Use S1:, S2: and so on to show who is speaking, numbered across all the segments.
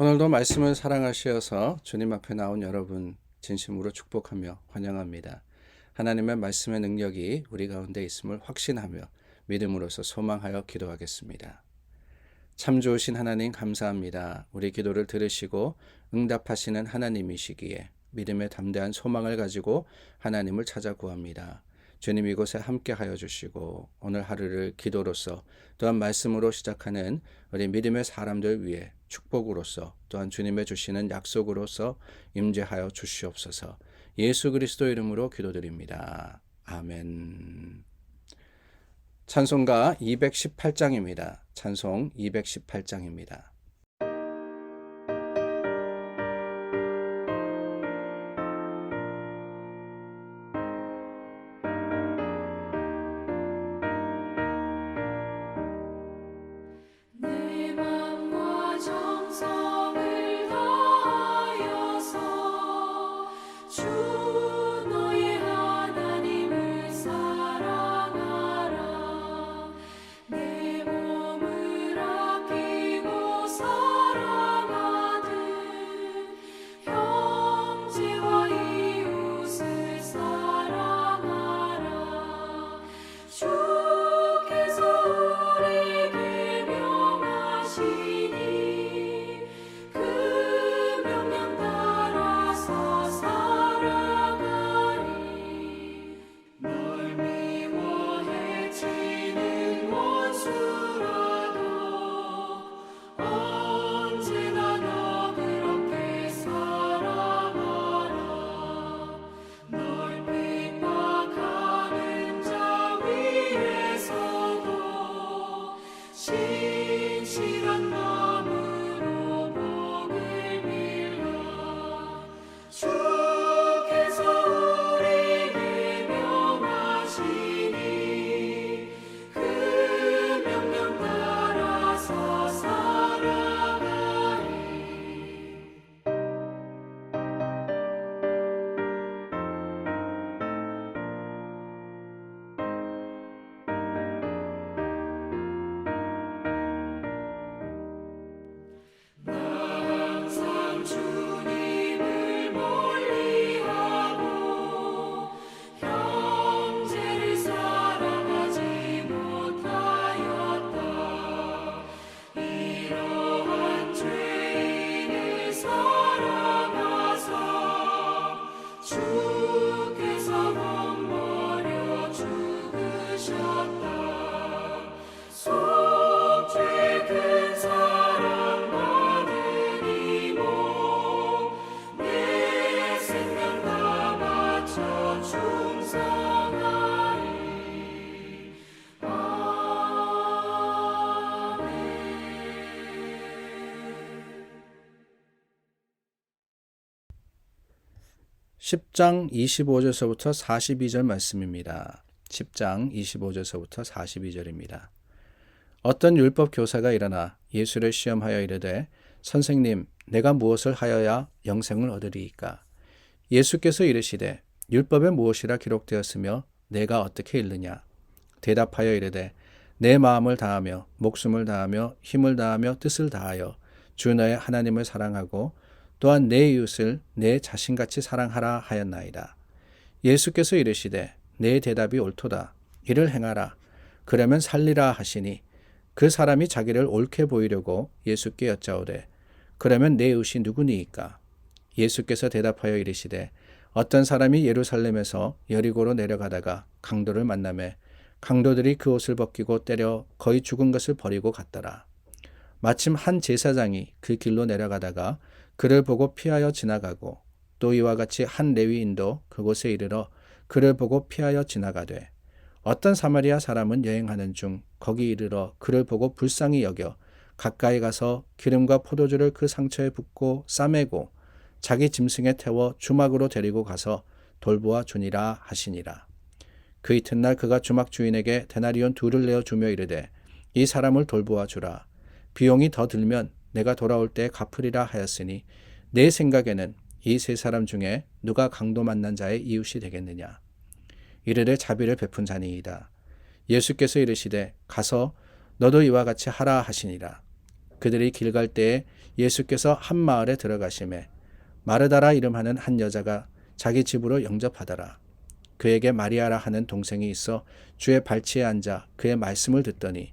S1: 오늘도 말씀을 사랑하시어서 주님 앞에 나온 여러분 진심으로 축복하며 환영합니다. 하나님의 말씀의 능력이 우리 가운데 있음을 확신하며 믿음으로서 소망하여 기도하겠습니다. 참 좋으신 하나님 감사합니다. 우리 기도를 들으시고 응답하시는 하나님이시기에 믿음의 담대한 소망을 가지고 하나님을 찾아 구합니다. 주님 이곳에 함께 하여 주시고 오늘 하루를 기도로서 또한 말씀으로 시작하는 우리 믿음의 사람들 위해 축복으로서 또한 주님의 주시는 약속으로서 임재하여 주시옵소서. 예수 그리스도 이름으로 기도드립니다. 아멘. 찬송가 218장입니다. 찬송 218장입니다. 10장 25절서부터 42절 말씀입니다. 10장 25절서부터 42절입니다. 어떤 율법 교사가 일어나 예수를 시험하여 이르되 선생님 내가 무엇을 하여야 영생을 얻으리이까 예수께서 이르시되 율법에 무엇이라 기록되었으며 내가 어떻게 읽느냐 대답하여 이르되 내 마음을 다하며 목숨을 다하며 힘을 다하며 뜻을 다하여 주 너의 하나님을 사랑하고 또한 내 이웃을 내 자신같이 사랑하라 하였나이다. 예수께서 이르시되 내 대답이 옳도다. 이를 행하라. 그러면 살리라 하시니 그 사람이 자기를 옳게 보이려고 예수께 여짜오되 그러면 내 이웃이 누구니이까? 예수께서 대답하여 이르시되 어떤 사람이 예루살렘에서 여리고로 내려가다가 강도를 만남에 강도들이 그 옷을 벗기고 때려 거의 죽은 것을 버리고 갔더라. 마침 한 제사장이 그 길로 내려가다가 그를 보고 피하여 지나가고 또 이와 같이 한 레위인도 그곳에 이르러 그를 보고 피하여 지나가되 어떤 사마리아 사람은 여행하는 중 거기 이르러 그를 보고 불쌍히 여겨 가까이 가서 기름과 포도주를 그 상처에 붓고 싸매고 자기 짐승에 태워 주막으로 데리고 가서 돌보아 주니라 하시니라. 그 이튿날 그가 주막 주인에게 데나리온 둘을 내어 주며 이르되 이 사람을 돌보아 주라. 비용이 더 들면 내가 돌아올 때 갚으리라 하였으니 내 생각에는 이 세 사람 중에 누가 강도 만난 자의 이웃이 되겠느냐. 이르되 자비를 베푼 자니이다. 예수께서 이르시되 가서 너도 이와 같이 하라 하시니라. 그들이 길 갈 때에 예수께서 한 마을에 들어가심에 마르다라 이름하는 한 여자가 자기 집으로 영접하더라. 그에게 마리아라 하는 동생이 있어 주의 발치에 앉아 그의 말씀을 듣더니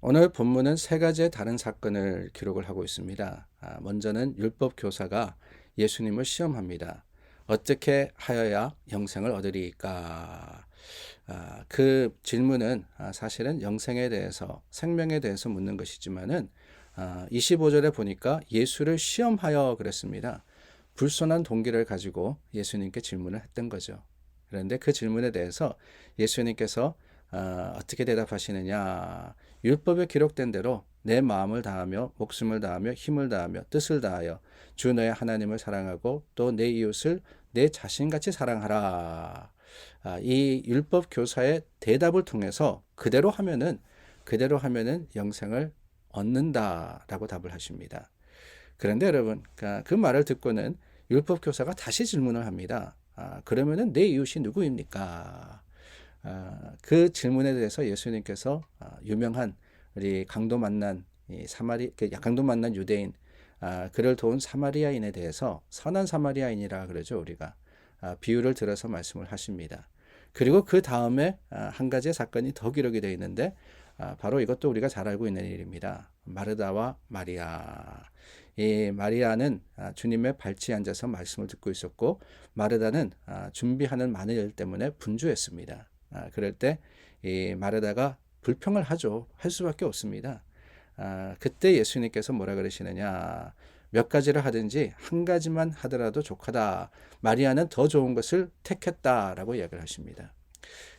S1: 오늘 본문은 세 가지의 다른 사건을 기록을 하고 있습니다. 아, 먼저는 율법 교사가 예수님을 시험합니다. 어떻게 하여야 영생을 얻으리까? 아, 그 질문은 아, 사실은 영생에 대해서 생명에 대해서 묻는 것이지만은 아, 25절에 보니까 예수를 시험하여 그랬습니다. 불손한 동기를 가지고 예수님께 질문을 했던 거죠. 그런데 그 질문에 대해서 예수님께서 어, 어떻게 대답하시느냐? 율법에 기록된 대로 내 마음을 다하며 목숨을 다하며 힘을 다하며 뜻을 다하여 주 너의 하나님을 사랑하고 또 내 이웃을 내 자신같이 사랑하라. 아, 이 율법 교사의 대답을 통해서 그대로 하면은 그대로 하면은 영생을 얻는다라고 답을 하십니다. 그런데 여러분 그- 그 말을 듣고는 율법 교사가 다시 질문을 합니다. 아, 그러면은 내 이웃이 누구입니까? 아, 그 질문에 대해서 예수님께서 아, 유명한 우리 강도 만난 이 사마리 그 강도 만난 유대인 아, 그를 도운 사마리아인에 대해서 선한 사마리아인이라 그러죠 우리가 아, 비유를 들어서 말씀을 하십니다. 그리고 그 다음에 아, 한 가지의 사건이 더 기록이 되어 있는데 아, 바로 이것도 우리가 잘 알고 있는 일입니다. 마르다와 마리아. 이 마리아는 아, 주님의 발치에 앉아서 말씀을 듣고 있었고 마르다는 아, 준비하는 많은 일 때문에 분주했습니다. 아, 그럴 때 이 마르다가 불평을 하죠. 할 수밖에 없습니다. 아, 그때 예수님께서 뭐라 그러시느냐? 몇 가지를 하든지 한 가지만 하더라도 족하다. 마리아는 더 좋은 것을 택했다라고 이야기를 하십니다.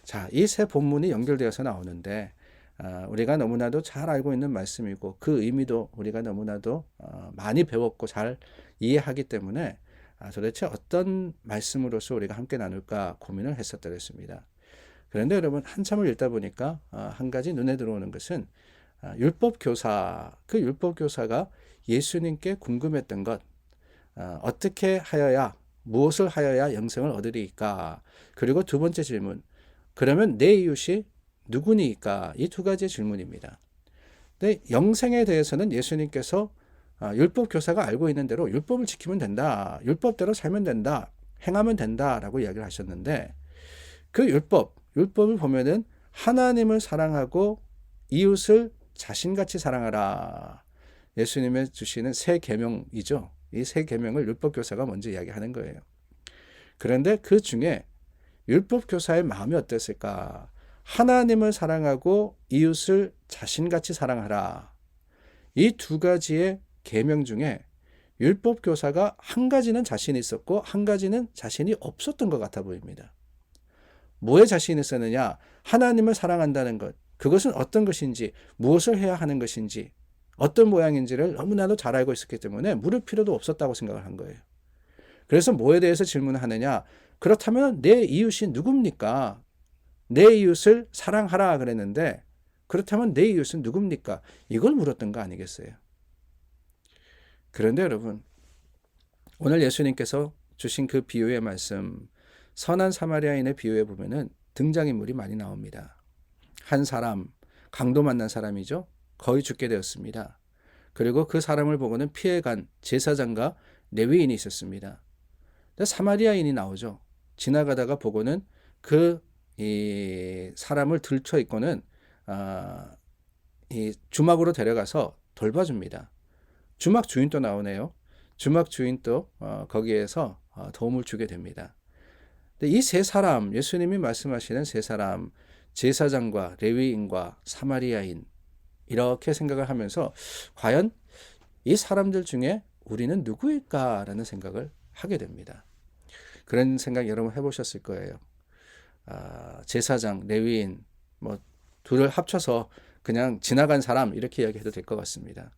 S1: 자, 이 세 본문이 연결되어서 나오는데 아, 우리가 너무나도 잘 알고 있는 말씀이고 그 의미도 우리가 너무나도 어, 많이 배웠고 잘 이해하기 때문에 아, 도대체 어떤 말씀으로서 우리가 함께 나눌까 고민을 했었다 그랬습니다. 그런데 여러분 한참을 읽다 보니까 아, 한 가지 눈에 들어오는 것은 아, 율법 교사 그 율법 교사가 예수님께 궁금했던 것 아, 어떻게 하여야 무엇을 하여야 영생을 얻으리까 그리고 두 번째 질문 그러면 내 이웃이 누구니까 이 두 가지의 질문입니다. 근데 영생에 대해서는 예수님께서 아, 율법 교사가 알고 있는 대로 율법을 지키면 된다. 율법대로 살면 된다. 행하면 된다라고 이야기를 하셨는데 그 율법, 율법을 보면은 하나님을 사랑하고 이웃을 자신같이 사랑하라. 예수님의 주시는 새 계명이죠. 이새 계명을 율법 교사가 먼저 이야기하는 거예요. 그런데 그 중에 율법 교사의 마음이 어땠을까? 하나님을 사랑하고 이웃을 자신같이 사랑하라. 이 두 가지의 계명 중에 율법 교사가 한 가지는 자신이 있었고 한 가지는 자신이 없었던 것 같아 보입니다. 뭐에 자신이 있었느냐? 하나님을 사랑한다는 것. 그것은 어떤 것인지, 무엇을 해야 하는 것인지, 어떤 모양인지를 너무나도 잘 알고 있었기 때문에 물을 필요도 없었다고 생각을 한 거예요. 그래서 뭐에 대해서 질문을 하느냐? 그렇다면 내 이웃이 누굽니까? 내 이웃을 사랑하라 그랬는데 그렇다면 내 이웃은 누굽니까? 이걸 물었던 거 아니겠어요? 그런데 여러분 오늘 예수님께서 주신 그 비유의 말씀 선한 사마리아인의 비유에 보면은 등장인물이 많이 나옵니다. 한 사람 강도 만난 사람이죠. 거의 죽게 되었습니다. 그리고 그 사람을 보고는 피해간 제사장과 레위인이 있었습니다. 사마리아인이 나오죠. 지나가다가 보고는 그 이 사람을 들쳐 있고는 아, 이 주막으로 데려가서 돌봐줍니다. 주막 주인도 나오네요. 주막 주인도 어, 거기에서 어, 도움을 주게 됩니다. 이 세 사람, 예수님이 말씀하시는 세 사람, 제사장과 레위인과 사마리아인 이렇게 생각을 하면서 과연 이 사람들 중에 우리는 누구일까라는 생각을 하게 됩니다. 그런 생각 여러분 해보셨을 거예요. 아, 제사장, 레위인, 뭐 둘을 합쳐서 그냥 지나간 사람 이렇게 이야기해도 될 것 같습니다.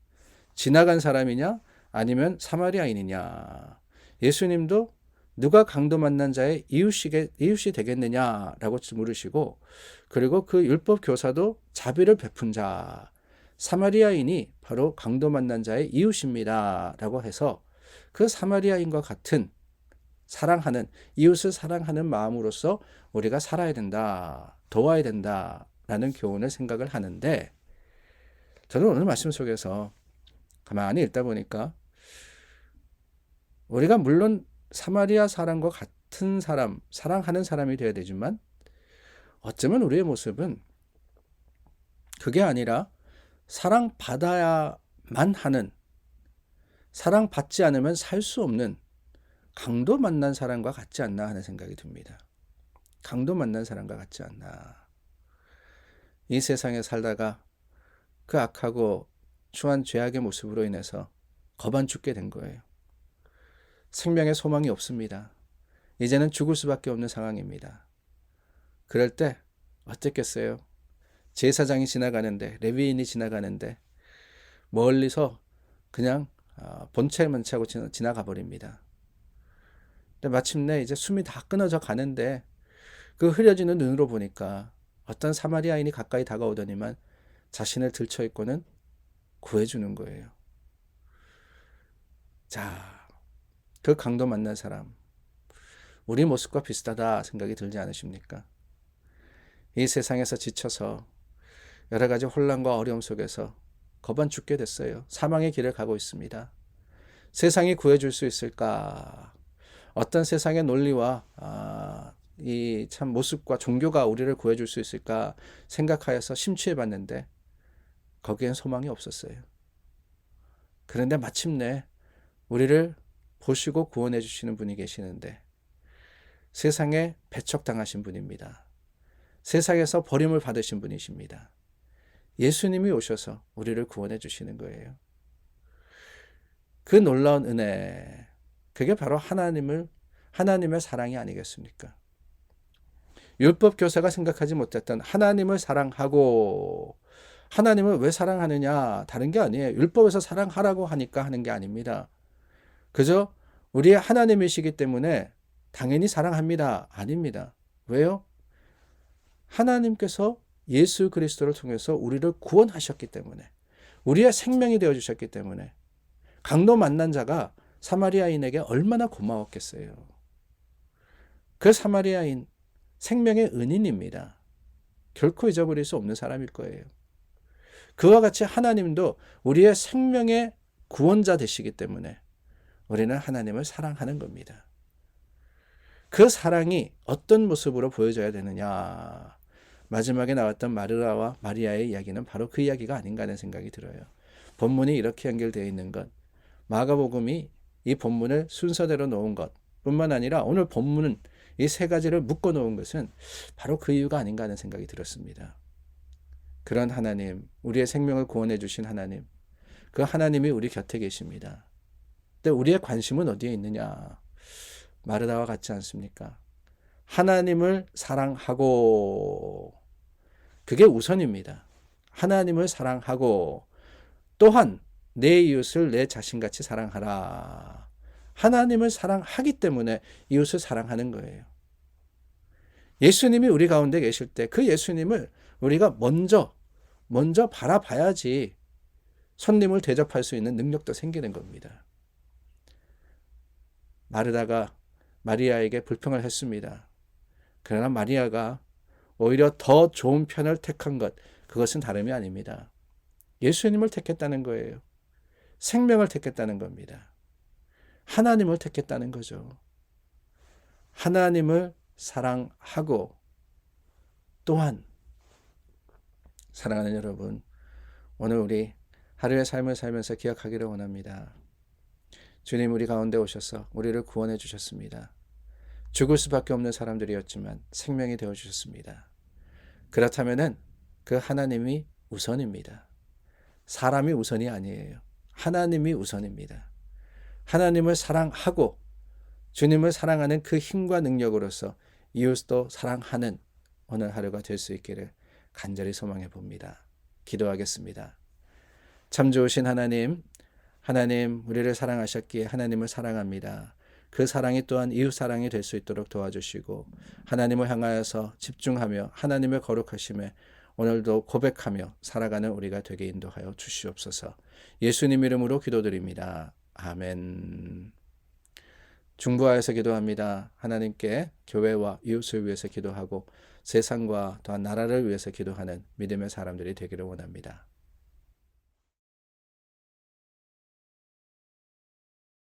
S1: 지나간 사람이냐 아니면 사마리아인이냐. 예수님도 누가 강도 만난 자의 이웃이, 이웃이 되겠느냐라고 물으시고 그리고 그 율법 교사도 자비를 베푼 자 사마리아인이 바로 강도 만난 자의 이웃입니다라고 해서 그 사마리아인과 같은 사랑하는 이웃을 사랑하는 마음으로서 우리가 살아야 된다. 도와야 된다라는 교훈을 생각을 하는데 저는 오늘 말씀 속에서 가만히 읽다 보니까 우리가 물론 사마리아 사람과 같은 사람, 사랑하는 사람이 되어야 되지만 어쩌면 우리의 모습은 그게 아니라 사랑받아야만 하는 사랑받지 않으면 살 수 없는 강도 만난 사람과 같지 않나 하는 생각이 듭니다. 강도 만난 사람과 같지 않나. 이 세상에 살다가 그 악하고 추한 죄악의 모습으로 인해서 거반 죽게 된 거예요. 생명의 소망이 없습니다. 이제는 죽을 수밖에 없는 상황입니다. 그럴 때 어땠겠어요? 제사장이 지나가는데 레위인이 지나가는데 멀리서 그냥 어, 본체만 차고 지나가 버립니다. 근데 마침내 이제 숨이 다 끊어져 가는데 그 흐려지는 눈으로 보니까 어떤 사마리아인이 가까이 다가오더니만 자신을 들쳐 입고는 구해주는 거예요. 자, 그 강도 만난 사람, 우리 모습과 비슷하다 생각이 들지 않으십니까? 이 세상에서 지쳐서 여러 가지 혼란과 어려움 속에서 거반 죽게 됐어요. 사망의 길을 가고 있습니다. 세상이 구해줄 수 있을까? 어떤 세상의 논리와 아, 이 참 모습과 종교가 우리를 구해줄 수 있을까 생각하여서 심취해 봤는데 거기엔 소망이 없었어요. 그런데 마침내 우리를 보시고 구원해 주시는 분이 계시는데 세상에 배척당하신 분입니다. 세상에서 버림을 받으신 분이십니다. 예수님이 오셔서 우리를 구원해 주시는 거예요. 그 놀라운 은혜, 그게 바로 하나님을, 하나님의 사랑이 아니겠습니까? 율법 교사가 생각하지 못했던 하나님을 사랑하고 하나님을 왜 사랑하느냐? 다른 게 아니에요. 율법에서 사랑하라고 하니까 하는 게 아닙니다. 그저 우리의 하나님이시기 때문에 당연히 사랑합니다. 아닙니다. 왜요? 하나님께서 예수 그리스도를 통해서 우리를 구원하셨기 때문에 우리의 생명이 되어 주셨기 때문에 강도 만난 자가 사마리아인에게 얼마나 고마웠겠어요. 그 사마리아인 생명의 은인입니다. 결코 잊어버릴 수 없는 사람일 거예요. 그와 같이 하나님도 우리의 생명의 구원자 되시기 때문에 우리는 하나님을 사랑하는 겁니다. 그 사랑이 어떤 모습으로 보여져야 되느냐. 마지막에 나왔던 마르라와 마리아의 이야기는 바로 그 이야기가 아닌가 하는 생각이 들어요. 본문이 이렇게 연결되어 있는 것, 마가복음이 이 본문을 순서대로 놓은 것 뿐만 아니라 오늘 본문은 이 세 가지를 묶어 놓은 것은 바로 그 이유가 아닌가 하는 생각이 들었습니다. 그런 하나님, 우리의 생명을 구원해 주신 하나님, 그 하나님이 우리 곁에 계십니다. 근데 우리의 관심은 어디에 있느냐? 마르다와 같지 않습니까? 하나님을 사랑하고 그게 우선입니다. 하나님을 사랑하고 또한 내 이웃을 내 자신같이 사랑하라. 하나님을 사랑하기 때문에 이웃을 사랑하는 거예요. 예수님이 우리 가운데 계실 때 그 예수님을 우리가 먼저 먼저 바라봐야지 손님을 대접할 수 있는 능력도 생기는 겁니다. 마르다가 마리아에게 불평을 했습니다. 그러나 마리아가 오히려 더 좋은 편을 택한 것, 그것은 다름이 아닙니다. 예수님을 택했다는 거예요. 생명을 택했다는 겁니다. 하나님을 택했다는 거죠. 하나님을 사랑하고 또한 사랑하는 여러분, 오늘 우리 하루의 삶을 살면서 기억하기를 원합니다. 주님 우리 가운데 오셔서 우리를 구원해 주셨습니다. 죽을 수밖에 없는 사람들이었지만 생명이 되어 주셨습니다. 그렇다면은 그 하나님이 우선입니다. 사람이 우선이 아니에요. 하나님이 우선입니다. 하나님을 사랑하고 주님을 사랑하는 그 힘과 능력으로서 이웃도 사랑하는 오늘 하루가 될 수 있기를 간절히 소망해 봅니다. 기도하겠습니다. 참 좋으신 하나님, 하나님, 우리를 사랑하셨기에 하나님을 사랑합니다. 그 사랑이 또한 이웃 사랑이 될 수 있도록 도와주시고 하나님을 향하여서 집중하며 하나님의 거룩하심에 오늘도 고백하며 살아가는 우리가 되게 인도하여 주시옵소서. 예수님 이름으로 기도드립니다. 아멘. 중부하여서 기도합니다. 하나님께 교회와 이웃을 위해서 기도하고 세상과 또한 나라를 위해서 기도하는 믿음의 사람들이 되기를 원합니다.